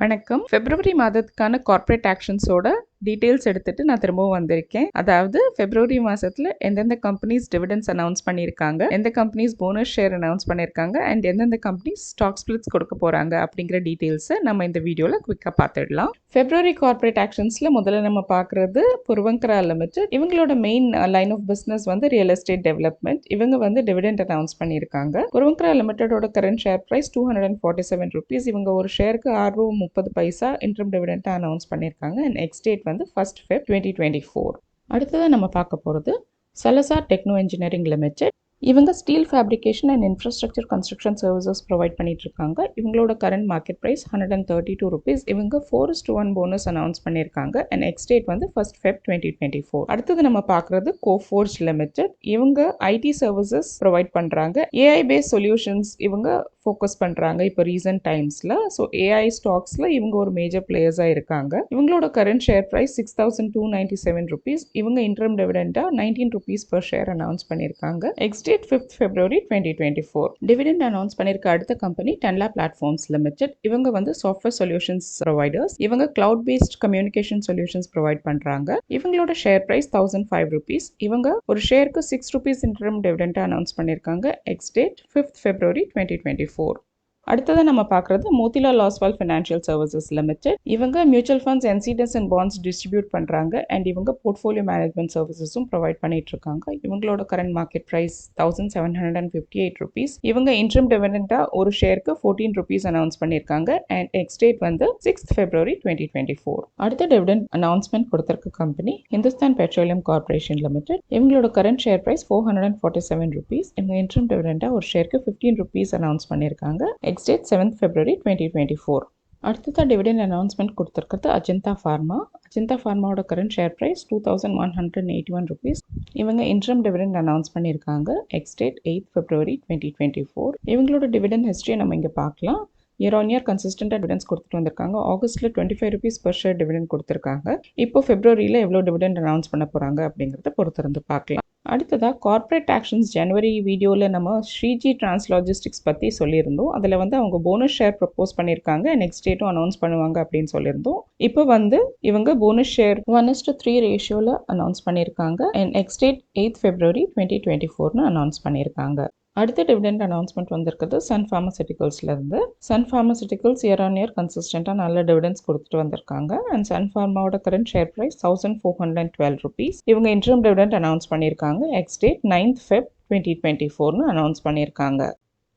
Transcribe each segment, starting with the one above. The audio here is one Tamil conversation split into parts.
வணக்கம். பிப்ரவரி மாதத்துக்கான கார்ப்பரேட் ஆக்ஷன்ஸோட டீட்டெயில்ஸ் எடுத்துட்டு நான் திரும்பவும் வந்திருக்கேன். அதாவது பிப்ரவரி மாசத்துல எந்தெந்த கம்பெனிஸ் டிவிடன்ஸ் அனௌன்ஸ் பண்ணியிருக்காங்க எந்த கம்பெனிஸ் போனஸ் ஷேர் அனௌன்ஸ் பண்ணியிருக்காங்க அண்ட் எந்தெந்த கம்பெனிஸ் ஸ்டாக் ஸ்பிளிட்ஸ் கொடுக்க போறாங்க அப்படிங்கிற டீட்டெயில்ஸை நம்ம இந்த வீடியோவில் குயிக்காக பார்த்துடலாம். பிப்ரவரி கார்ப்பரேட் ஆக்ஷன்ஸ்ல முதல்ல நம்ம பார்க்குறது புருவங்கரா லிமிடெட் இவங்களோட மெயின் லைன் ஆஃப் பிஸ்னஸ் வந்து ரியல் எஸ்டேட் டெவலப்மெண்ட் இவங்க வந்து டிவிடெண்ட் அனௌன்ஸ் பண்ணியிருக்காங்க. Puravankara லிமிடெடோட current share price two hundred and forty seven rupees இவங்க ஒரு ஷேருக்கு ஆறு ரூபா முப்பது பைசா இன்ட்ரம் டிவிடெண்ட்டாக அனௌன்ஸ் பண்ணியிருக்காங்க. அண்ட் நெக்ஸ்ட் டேட் வந்து first Feb twenty twenty four அடுத்ததாக நம்ம பார்க்க போகிறது சலசார் டெக்னோ இன்ஜினியரிங் லிமிடெட் இவங்க steel fabrication and infrastructure construction services provide பண்ணிட்டு இருக்காங்க. இவங்களோட current market price hundred and thirty two rupees இவங்க four's to one bonus announce பண்ணியிருக்காங்க. அண்ட் நெக்ஸ்ட் டேட் வந்து first Feb twenty twenty four அடுத்தது நம்ம பார்க்குறது கோஃபோர்ஜ் லிமிடெட் இவங்க ஐடி சர்வீசஸ் ப்ரொவைட் பண்ணுறாங்க ஏஐ பேஸ் சொல்யூஷன்ஸ் இவங்க ஃபோக்கஸ் பண்ணுறாங்க இப்போ ரீசன்ட் டைம்ஸில் ஸோ ஏஐ ஸ்டாக்ஸில் இவங்க ஒரு மேஜர் பிளேயர்ஸாக இருக்காங்க. இவங்களோட current share price six thousand two ninety seven rupees இவங்க interim டிவிடெண்டாக nineteen rupees per share announce பண்ணியிருக்காங்க ex date fifth February twenty twenty four dividend announce பண்ணியிருக்க அடுத்த கம்பெனி டென்லா பிளாட்ஃபார்ம்ஸ் லிமிடெட் இவங்க வந்து சாஃப்ட்வேர் சொல்யூஷன்ஸ் ப்ரொவைடர்ஸ் இவங்க cloud based communication solutions provide பண்ணுறாங்க இவங்களோட share price thousand five rupees இவங்க ஒரு ஷேருக்கு சிக்ஸ் ருபீஸ் இன்டர்ம் டிவிடெண்டாக அனௌன்ஸ் பண்ணியிருக்காங்க ex date fifth February twenty twenty 4 அடுத்ததை நம்ம பார்க்குறது Motilal Oswal Financial Services Limited இவங்க mutual funds NCDs and bonds distribute பண்ணுறாங்க அண்ட் இவங்க போர்ட்ஃபோலியோ மேனேஜ்மெண்ட் சர்வீசஸும் ப்ரொவைட் பண்ணிட்டு இருக்காங்க இவங்களோட current market price thousand seven hundred and fifty eight rupees இவங்க இன்ட்ரம் டிவிடெண்டாக ஒரு ஷேருக்கு ஃபோர்டீன் ருபீஸ் அனௌன்ஸ் பண்ணியிருக்காங்க அண்ட் எக்ஸ்டேட் வந்து six February twenty twenty four அடுத்த டிவிடெண்ட் அனௌன்ஸ்மெண்ட் கொடுத்துருக்க company Hindustan Petroleum Corporation Limited இவங்களோட current share price four hundred and forty seven rupees இவங்க இன்ட்ரம் டிவிடெண்டாக ஒரு ஷேருக்கு ஃபிஃப்டீன் ருபீஸ் அனௌன்ஸ் பண்ணியிருக்காங்க next date seventh February twenty twenty four அடுத்ததாக டிவிடெண்ட் அனௌன்ஸ்மெண்ட் கொடுத்துருக்கிறது Ajanta pharma Ajanta ஃபார்மாவோட current share price two thousand one hundred eighty one rupees இவங்க இன்ட்ரம் டிவிடெண்ட் அனௌன்ஸ் பண்ணியிருக்காங்க. Ex date eight February twenty twenty four இவங்களோட டிவிடெண்ட் ஹிஸ்ட்ரியை நம்ம இங்கே பார்க்கலாம். இயர் ஆன் இயர் கன்சிஸ்டண்டாக டிவிடன்ஸ் கொடுத்துட்டு வந்திருக்காங்க. ஆகஸ்ட்டில் twenty five rupees per share dividend கொடுத்துருக்காங்க. இப்போ ஃபெப்ரவரியில் எவ்வளோ டிவிடெண்ட் அனௌன்ஸ் பண்ண போகிறாங்க அப்படிங்கிறத பொறுத்திருந்து பார்க்கலாம். அடுத்ததாக கார்ப்பரேட் ஆக்ஷன்ஸ் ஜனவரி வீடியோவில் நம்ம ஸ்ரீஜி டிரான்ஸ் லாஜிஸ்டிக்ஸ் பற்றி சொல்லியிருந்தோம். அதில் வந்து அவங்க போனஸ் ஷேர் ப்ரப்போஸ் பண்ணியிருக்காங்க. நெக்ஸ்ட் டேட்டும் அனௌன்ஸ் பண்ணுவாங்க அப்படின்னு சொல்லியிருந்தோம். இப்போ வந்து இவங்க bonus share one is to three ரேஷியோவில் அனௌன்ஸ் பண்ணியிருக்காங்க. And next date eighth February twenty twenty ஃபோர்னு அனௌன்ஸ் பண்ணியிருக்காங்க. அடுத்த டிவிடெண்ட் அனௌன்ஸ்மெண்ட் வந்திருக்கிறது Sun ஃபார்மசிட்டிகல்ஸ்லேருந்து Sun Pharmaceuticals year on year கன்சிஸ்டண்ட்டாக நல்ல டிவிடெண்ட்ஸ் கொடுத்துட்டு வந்திருக்காங்க. And Sun ஃபார்மாவோட current share price thousand four hundred and twelve rupees இவங்க இன்ட்ரம் டிவிடெண்ட் அனௌன்ஸ் பண்ணியிருக்காங்க. Ex date ninth Feb twenty twenty ஃபோர்னு அனௌன்ஸ் பண்ணியிருக்காங்க.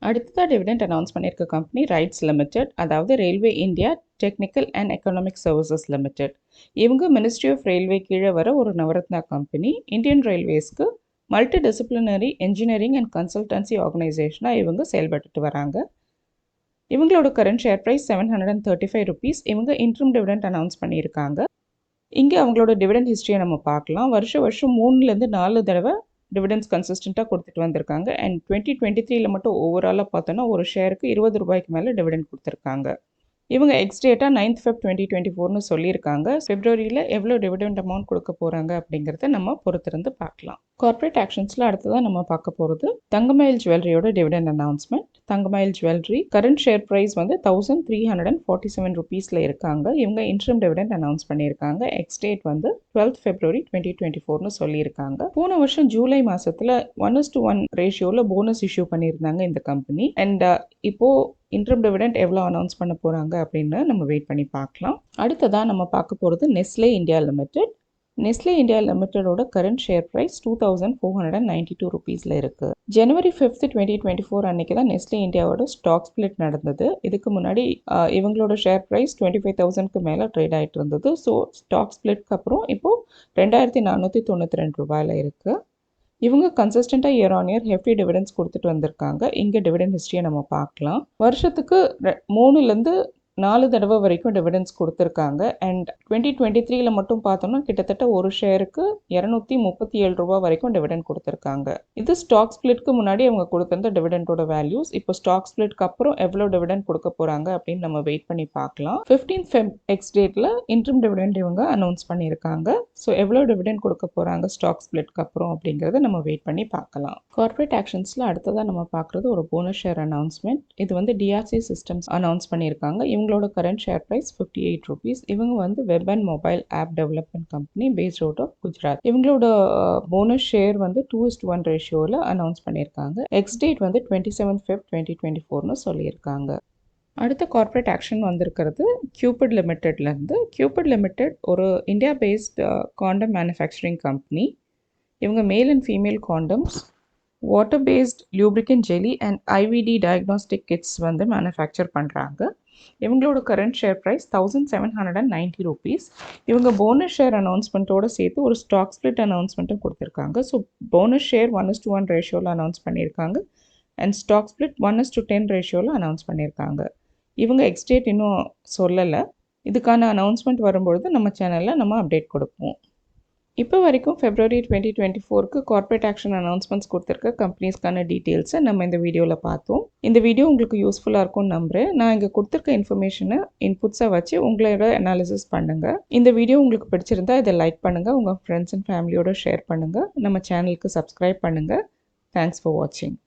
அடுத்ததாக டிவிடெண்ட் அனௌன்ஸ் பண்ணியிருக்க கம்பெனி ரைட்ஸ் லிமிடெட் அதாவது railway India technical and economic services limited இவங்க மினிஸ்ட்ரி ஆஃப் ரயில்வே கீழே வர ஒரு Navratna company Indian ரயில்வேஸ்க்கு multi disciplinary engineering and consultancy ஆர்கனைசேஷனாக இவங்க செயல்பட்டுட்டு வராங்க. இவங்களோட current share price seven hundred and thirty five rupees இவங்க இன்ட்ரம் டிவிடெண்ட் அனௌன்ஸ் பண்ணியிருக்காங்க. இங்கே அவங்களோட டிவிடெண்ட் ஹிஸ்ட்ரியை நம்ம பார்க்கலாம். வருஷம் வருஷம் மூணுலேருந்து நாலு தடவை டிவிடெண்ட்ஸ் கன்சிஸ்டண்ட்டாக கொடுத்துட்டு வந்திருக்காங்க. அண்ட் டுவெண்ட்டி டுவெண்ட்டி த்ரீல மட்டும் ஓவராலாக பார்த்தோன்னா ஒரு ஷேருக்கு இருபது ரூபாய்க்கு மேலே டிவிடெண்ட் கொடுத்துருக்காங்க. இவங்க எக்ஸ்டேட்டாக நைன்த் ஃபெப் டுவெண்ட்டி டுவெண்ட்டி ஃபோர்னு சொல்லியிருக்காங்க. ஃபெப்ரவரியில் எவ்வளோ டிவிடெண்ட் அமௌண்ட் கொடுக்க போகிறாங்க அப்படிங்கிறத நம்ம பொறுத்திருந்து பார்க்கலாம். கார்ப்பரேட் ஆக்ஷன்ஸில் அடுத்ததாக நம்ம பார்க்க போகிறது Thangamayil ஜுவல்லரியோட dividend announcement Thangamayil jewellery current share price வந்து thousand three hundred and forty seven ருபீஸில் இருக்காங்க. இவங்க இன்ட்ரம் டிவிடெண்ட் அனௌன்ஸ் பண்ணியிருக்காங்க. எக்ஸ் டேட் வந்து டுவெல்த் ஃபெப்ரவரி டுவெண்ட்டி டுவெண்ட்டி ஃபோர்னு சொல்லியிருக்காங்க. போன வருஷம் ஜூலை மாதத்தில் ஒன் இஸ் டு ஒன் ரேஷியோவில் போனஸ் இஷ்யூ பண்ணியிருந்தாங்க இந்த கம்பெனி அண்ட் இப்போது இன்ட்ரம் டிவிடெண்ட் எவ்வளோ அனௌன்ஸ் பண்ண போகிறாங்க அப்படின்னு நம்ம வெயிட் பண்ணி பார்க்கலாம். அடுத்ததாக நம்ம பார்க்க போகிறது Nestle India limited Nestle India லிமிட்டடோட current share price two thousand four hundred and ninety two ருபீஸில் இருக்குது January fifth twenty twenty four அன்றைக்கி தான் நெஸ்லே இந்தியாவோட ஸ்டாக் ஸ்பிளிட் நடந்தது. இதுக்கு முன்னாடி இவங்களோட ஷேர் ப்ரைஸ் டுவெண்ட்டி ஃபைவ் தௌசண்ட்க்கு மேலே ட்ரேட் ஆகிட்டு இருந்தது. ஸோ ஸ்டாக் ஸ்பிளிட்க்கு அப்புறம் இப்போது ரெண்டாயிரத்தி நானூற்றி தொண்ணூற்றி ரெண்டு ரூபாயில் இருக்குது இவங்க கன்சிஸ்டண்ட்டாக year on year hefty dividends கொடுத்துட்டு வந்திருக்காங்க. இங்கே டிவிடெண்ட் ஹிஸ்ட்ரியை நம்ம பார்க்கலாம். வருஷத்துக்கு மூணுலேருந்து நாலு தடவை வரைக்கும் டிவிடன்ஸ் கொடுத்துருக்காங்க. அண்ட் டுவெண்ட்டி டுவெண்ட்டி த்ரீல மட்டும் பார்த்தோம்னா கிட்டத்தட்ட ஒரு ஷேருக்கு இரநூத்தி முப்பத்தி ஏழு ரூபா வரைக்கும் டிவிடெண்ட் கொடுத்துருக்காங்க. இது ஸ்டாக் ஸ்பிளிட்க்கு முன்னாடி அவங்க கொடுத்துருந்த டிவிடெண்டோட வேல்யூஸ் இப்போ ஸ்டாக் ஸ்பிளிட்க்கு அப்புறம் எவ்வளோ டிவிடெண்ட் கொடுக்க போகிறாங்க அப்படின்னு நம்ம வெயிட் பண்ணி பார்க்கலாம். ஃபிஃப்டீன் ஃபெப் எக்ஸ் டேட்டில் இன்ட்ரம் டிவிடெண்ட் இவங்க அனௌன்ஸ் பண்ணியிருக்காங்க. ஸோ எவ்வளோ டிவிடெண்ட் கொடுக்க போகிறாங்க ஸ்டாக் ஸ்பிளிட்க்கு அப்புறம் அப்படிங்கிறத நம்ம வெயிட் பண்ணி பார்க்கலாம். கார்ப்பரேட் ஆக்ஷன்ஸில் அடுத்ததாக நம்ம பார்க்குறது ஒரு போனஸ் ஷேர் அனௌன்ஸ்மெண்ட் இது வந்து டிஆர்சி சிஸ்டம்ஸ் அனௌன்ஸ் பண்ணியிருக்காங்க. இவங்க இவங்களோட current share price fifty eight rupees இவங்க வந்து web and mobile app development company based out of Gujarat இவங்களோட போனஸ் ஷேர் வந்து டூ இஸ்ட் ஒன் ரேஷியோவில் அனௌன்ஸ் பண்ணியிருக்காங்க. எக்ஸ் டேட் வந்து twenty seven fifth twenty twenty ஃபோர்னு சொல்லியிருக்காங்க. அடுத்த கார்ப்பரேட் ஆக்ஷன் வந்திருக்கிறது கியூபிட் லிமிட்டெட்லேருந்து கியூபிட் லிமிடெட் ஒரு India based condom manufacturing company இவங்க male and female condoms water based lubricant jelly and IVD diagnostic kits வந்து மேனுஃபேக்சர் பண்ணுறாங்க இவங்களோட current share price thousand seven hundred and ninety rupees இவங்க போனஸ் ஷேர் அனௌன்ஸ்மெண்ட்டோடு சேர்த்து ஒரு ஸ்டாக் ஸ்ப்ளிட் அனௌன்ஸ்மெண்ட்டும் கொடுத்துருக்காங்க. So bonus share one is to one ரேஷியோவில் அனௌன்ஸ் பண்ணியிருக்காங்க. And stock split one is to ten ரேஷியோவில் அனௌன்ஸ் பண்ணியிருக்காங்க. இவங்க எக்ஸ்டேட் இன்னும் சொல்லலை. இதுக்கான அனௌன்ஸ்மெண்ட் வரும்பொழுது நம்ம சேனலில் நம்ம அப்டேட் கொடுப்போம். இப்போ வரைக்கும் ஃபெப்ரவரி டுவெண்ட்டி டுவெண்ட்டி ஃபோருக்கு கார்ப்பரேட் ஆக்ஷன் அனௌன்ஸ்மெண்ட்ஸ் கொடுத்துருக்க கம்பெனிஸ்க்கான டீட்டெயில்ஸை நம்ம இந்த வீடியோவில் பார்த்தோம். இந்த வீடியோ உங்களுக்கு யூஸ்ஃபுல்லாக இருக்கும்னு நம்புகிறேன் நான் இங்கே கொடுத்துருக்க இன்ஃபர்மேஷனை இன்புட்ஸை வச்சு உங்களோட அனாலிசிஸ் பண்ணுங்கள் இந்த வீடியோ உங்களுக்கு பிடிச்சிருந்தா இதை லைக் பண்ணுங்கள் உங்கள் ஃப்ரெண்ட்ஸ் அண்ட் ஃபேமிலியோட ஷேர் பண்ணுங்கள் நம்ம சேனலுக்கு சப்ஸ்கிரைப் பண்ணுங்கள் தேங்க்ஸ் ஃபார் வாட்சிங்